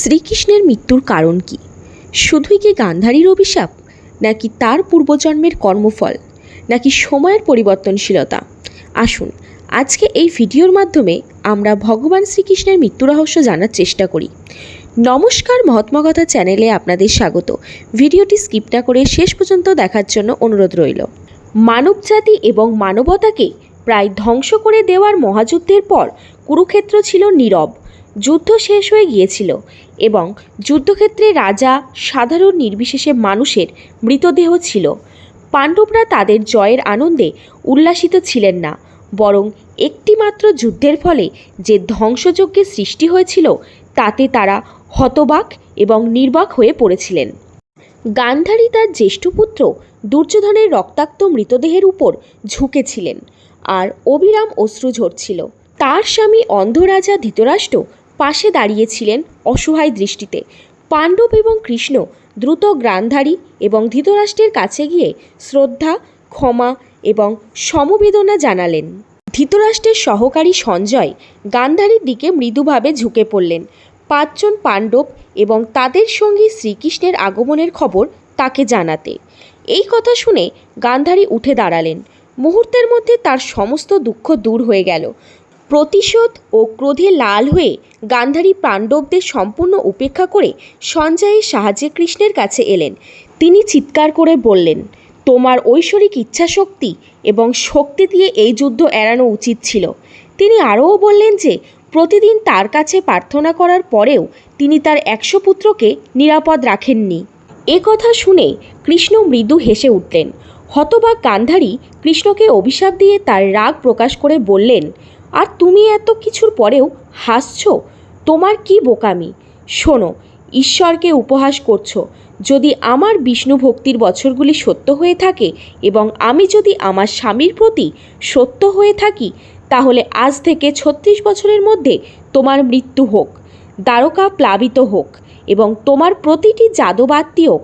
শ্রীকৃষ্ণের মৃত্যুর কারণ কি? শুধুই কি গান্ধারীর অভিশাপ? নাকি তার পূর্বজন্মের কর্মফল? নাকি সময়ের পরিবর্তনশীলতা? আসুন, আজকে এই ভিডিওর মাধ্যমে আমরা ভগবান শ্রীকৃষ্ণের মৃত্যু রহস্য জানার চেষ্টা করি। নমস্কার মহাত্মাকথা চ্যানেলে আপনাদের স্বাগত। ভিডিওটি স্কিপ না করে শেষ পর্যন্ত দেখার জন্য অনুরোধ রইল। মানবজাতি এবং মানবতাকে প্রায় ধ্বংস করে দেওয়ার মহাযুদ্ধের পর কুরুক্ষেত্র ছিল নীরব। যুদ্ধ শেষ হয়ে গিয়েছিল এবং যুদ্ধক্ষেত্রে রাজা, সাধারণ নির্বিশেষে মানুষের মৃতদেহ ছিল। পাণ্ডবরা তাদের জয়ের আনন্দে উল্লাসিত ছিলেন না, বরং একটিমাত্র যুদ্ধের ফলে যে ধ্বংসযজ্ঞের সৃষ্টি হয়েছিল, তাতে তারা হতবাক এবং নির্বাক হয়ে পড়েছিলেন। গান্ধারী তার জ্যেষ্ঠ পুত্র দুর্যোধনের রক্তাক্ত মৃতদেহের উপর ঝুঁকেছিলেন, আর অবিরাম অশ্রু ঝরছিল। তার স্বামী অন্ধরাজা ধৃতরাষ্ট্র পাশে দাঁড়িয়েছিলেন অসহায় দৃষ্টিতে। পাণ্ডব এবং কৃষ্ণ দ্রুত গান্ধারী এবং ধৃতরাষ্ট্রের কাছে গিয়ে শ্রদ্ধা, ক্ষমা এবং সমবেদনা জানালেন। ধৃতরাষ্ট্রের সহকারী সঞ্জয় গান্ধারীর দিকে মৃদুভাবে ঝুঁকে পড়লেন। পাঁচজন পাণ্ডব এবং তাদের সঙ্গী শ্রীকৃষ্ণের আগমনের খবর তাকে জানাতে। এই কথা শুনে গান্ধারী উঠে দাঁড়ালেন। মুহূর্তের মধ্যে তার সমস্ত দুঃখ দূর হয়ে গেল। প্রতিশোধ ও ক্রোধে লাল হয়ে গান্ধারী পাণ্ডবদের সম্পূর্ণ উপেক্ষা করে সঞ্জয়ের সাহায্যে কৃষ্ণের কাছে এলেন। তিনি চিৎকার করে বললেন, তোমার ঐশ্বরিক ইচ্ছাশক্তি এবং শক্তি দিয়ে এই যুদ্ধ এড়ানো উচিত ছিল। তিনি আরও বললেন যে, প্রতিদিন তার কাছে প্রার্থনা করার পরেও তিনি তার একশো পুত্রকে নিরাপদ রাখেননি। এ কথা শুনে কৃষ্ণ মৃদু হেসে উঠলেন। হতবাক গান্ধারী কৃষ্ণকে অভিশাপ দিয়ে তার রাগ প্রকাশ করে বললেন আর তুমি এত কিছুর পরেও হাসছো? তোমার কি বোকামি? শোনো, ঈশ্বরকে উপহাস করছ। যদি আমার বিষ্ণু ভক্তির বছরগুলি সত্য হয়ে থাকে এবং আমি যদি আমার স্বামীর প্রতি সত্য হয়ে থাকি, তাহলে আজ থেকে ছত্রিশ বছরের মধ্যে তোমার মৃত্যু হোক, দ্বারকা প্লাবিত হোক এবং তোমার প্রতিটি যাদবাত্মীয়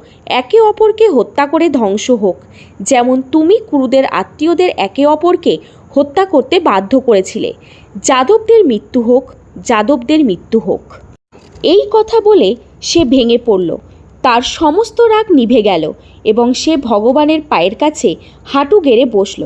একে অপরকে হত্যা করে ধ্বংস হোক। যেমন তুমি কুরুদের আত্মীয়দের একে অপরকে হত্যা করতে বাধ্য করেছিলে। যাদবদের মৃত্যু হোক, যাদবদের মৃত্যু হোক। এই কথা বলে সে ভেঙে পড়ল। তার সমস্ত রাগ নিভে গেল এবং সে ভগবানের পায়ের কাছে হাঁটু গেড়ে বসল।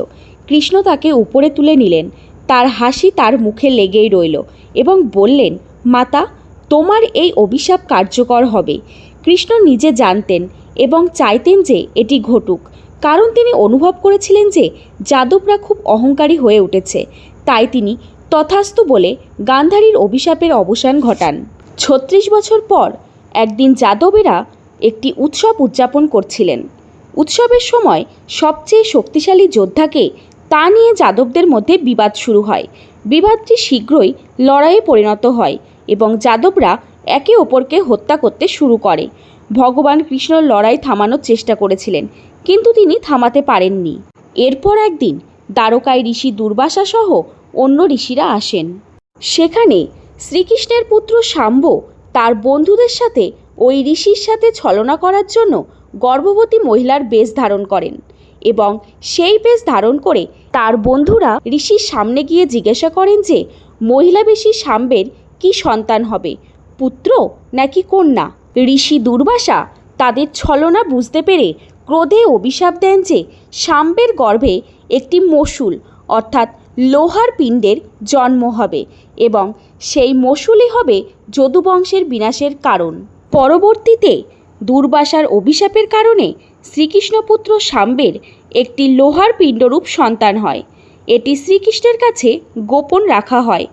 কৃষ্ণ তাকে উপরে তুলে নিলেন। তার হাসি তার মুখে লেগেই রইল এবং বললেন, মাতা, তোমার এই অভিশাপ কার্যকর হবে। কৃষ্ণ নিজে জানতেন এবং চাইতেন যে এটি ঘটুক। কারণ তিনি অনুভব করেছিলেন যে যাদবরা খুব অহংকারী হয়ে উঠেছে। তাই তিনি তথাস্তু বলে গান্ধারীর অভিশাপের অবসান ঘটান। ছত্রিশ বছর পর একদিন যাদবেরা একটি উৎসব উদযাপন করছিলেন। উৎসবের সময় সবচেয়ে শক্তিশালী যোদ্ধাকে তা নিয়ে যাদবদের মধ্যে বিবাদ শুরু হয়। বিবাদটি শীঘ্রই লড়াইয়ে পরিণত হয় এবং যাদবরা একে অপরকে হত্যা করতে শুরু করে। ভগবান কৃষ্ণ লড়াই থামানোর চেষ্টা করেছিলেন, কিন্তু তিনি থামাতে পারেননি। এরপর একদিন দ্বারকায় ঋষি দুর্বাসা সহ অন্য ঋষিরা আসেন। সেখানে শ্রীকৃষ্ণের পুত্র শাম্ব তার বন্ধুদের সাথে ওই ঋষির সাথে ছলনা করার জন্য গর্ভবতী মহিলার বেশ ধারণ করেন এবং সেই বেশ ধারণ করে তার বন্ধুরা ঋষির সামনে গিয়ে জিজ্ঞাসা করেন যে, মহিলা বেশি সাম্বের কি সন্তান হবে, পুত্র নাকি কন্যা? ঋষি দুর্বাসা তাদের ছলনা বুঝতে পেরে ক্রোধে অভিশাপ দেন যে সাম্বের গর্ভে একটি মসুল অর্থাৎ লোহার পিণ্ডের জন্ম হবে এবং সেই মসুলই হবে যদুবংশের বিনাশের কারণ। পরবর্তীতে দুর্বাসার অভিশাপের কারণে শ্রীকৃষ্ণপুত্র সাম্বের একটি লোহার পিণ্ডরূপ সন্তান হয়। এটি শ্রীকৃষ্ণের কাছে গোপন রাখা হয়।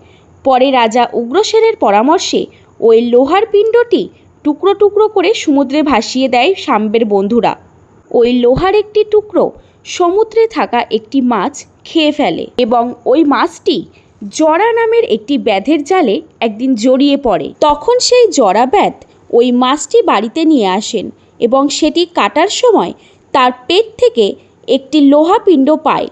পরে রাজা উগ্রসেনের পরামর্শে ওই লোহার পিণ্ডটি টুকরো টুকরো করে সমুদ্রে ভাসিয়ে দেয় সাম্বের বন্ধুরা। ওই লোহার একটি টুকরো সমুদ্রে থাকা একটি মাছ খেয়ে ফেলে এবং ওই মাছটি জরা নামের একটি ব্যাধের জালে একদিন জড়িয়ে পড়ে। তখন সেই জরা ব্যাধ ওই মাছটি বাড়িতে নিয়ে আসেন এবং সেটি কাটার সময় তার পেট থেকে একটি লোহা পিণ্ড পায়।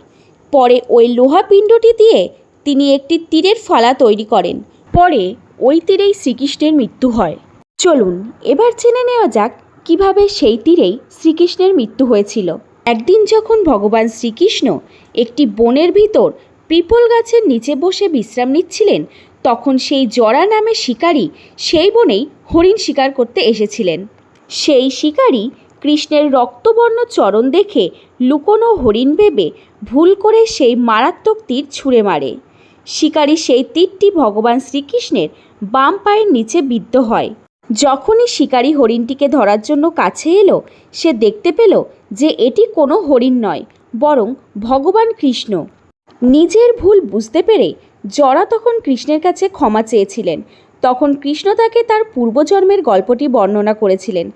পরে ওই লোহা পিণ্ডটি দিয়ে তিনি একটি তীরের ফালা তৈরি করেন। পরে ওই তীরেই শ্রীকৃষ্ণের মৃত্যু হয়। চলুন, এবার জেনে নেওয়া যাক কীভাবে সেই তীরেই শ্রীকৃষ্ণের মৃত্যু হয়েছিল। একদিন যখন ভগবান শ্রীকৃষ্ণ একটি বনের ভিতর পিপল গাছের নিচে বসে বিশ্রাম নিচ্ছিলেন, তখন সেই জরা নামে শিকারী সেই বনেই হরিণ শিকার করতে এসেছিলেন। সেই শিকারী কৃষ্ণের রক্তবর্ণ চরণ দেখে লুকোনো হরিণ ভেবে ভুল করে সেই মারাত্মক তীর ছুঁড়ে মারে। শিকারী সেই তীরটি ভগবান শ্রীকৃষ্ণের বাম পায়ের নিচে বিদ্ধ হয়। যখনই শিকারী হরিণটিকে ধরার জন্য কাছে এলো, সে দেখতে পেল যে এটি কোনো হরিণ নয়, বরং ভগবান কৃষ্ণ। নিজের ভুল বুঝতে পেরে জরা তখন কৃষ্ণের কাছে ক্ষমা চেয়েছিলেন। তখন কৃষ্ণ তাকে তার পূর্বজন্মের গল্পটি বর্ণনা করেছিলেন।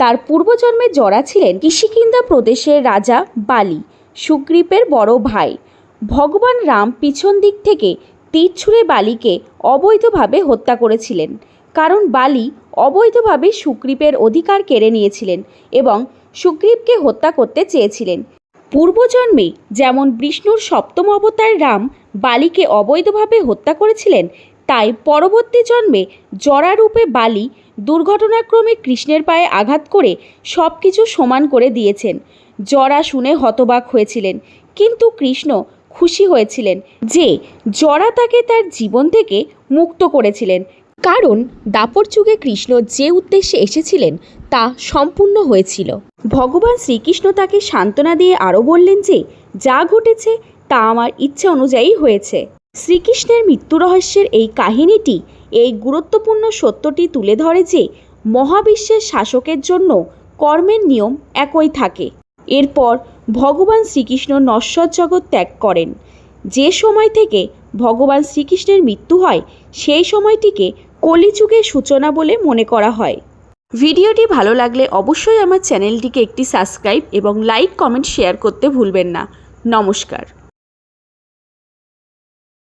তার পূর্বজন্মে জরা ছিলেন কিশিকিন্দা প্রদেশের রাজা বালি, সুগ্রীপের বড় ভাই। ভগবান রাম পিছন দিক থেকে তীর ছুঁড়ে বালিকে অবৈধভাবে হত্যা করেছিলেন। কারণ বালি অবৈধভাবে সুগ্রীবের অধিকার কেড়ে নিয়েছিলেন এবং সুগ্রীবকে হত্যা করতে চেয়েছিলেন। পূর্বজন্মে যেমন বিষ্ণুর সপ্তম অবতার রাম বালিকে অবৈধভাবে হত্যা করেছিলেন, তাই পরবর্তী জন্মে জরারূপে বালি দুর্ঘটনাক্রমে কৃষ্ণের পায়ে আঘাত করে সব কিছু সমান করে দিয়েছেন। জরা শুনে হতবাক হয়েছিলেন, কিন্তু কৃষ্ণ খুশি হয়েছিলেন যে জরা তাকে তার জীবন থেকে মুক্ত করেছিলেন। কারণ দাপর যুগে কৃষ্ণ যে উদ্দেশ্যে এসেছিলেন তা সম্পূর্ণ হয়েছিল। ভগবান শ্রীকৃষ্ণ তাকে সান্ত্বনা দিয়ে আরও বললেন যে, যা ঘটেছে তা আমার ইচ্ছে অনুযায়ী হয়েছে। শ্রীকৃষ্ণের মৃত্যু রহস্যের এই কাহিনীটি এই গুরুত্বপূর্ণ সত্যটি তুলে ধরে যে, মহাবিশ্বের শাসকের জন্য কর্মের নিয়ম একই থাকে। এরপর ভগবান শ্রীকৃষ্ণ নশ্বর জগৎ ত্যাগ করেন। যে সময় থেকে ভগবান শ্রীকৃষ্ণের মৃত্যু হয়, সেই সময়টিকে কলিযুগের সূচনা বলে মনে করা হয়। ভিডিওটি ভালো লাগলে অবশ্যই আমার চ্যানেলটিকে একটি সাবস্ক্রাইব এবং লাইক, কমেন্ট, শেয়ার করতে ভুলবেন না। নমস্কার।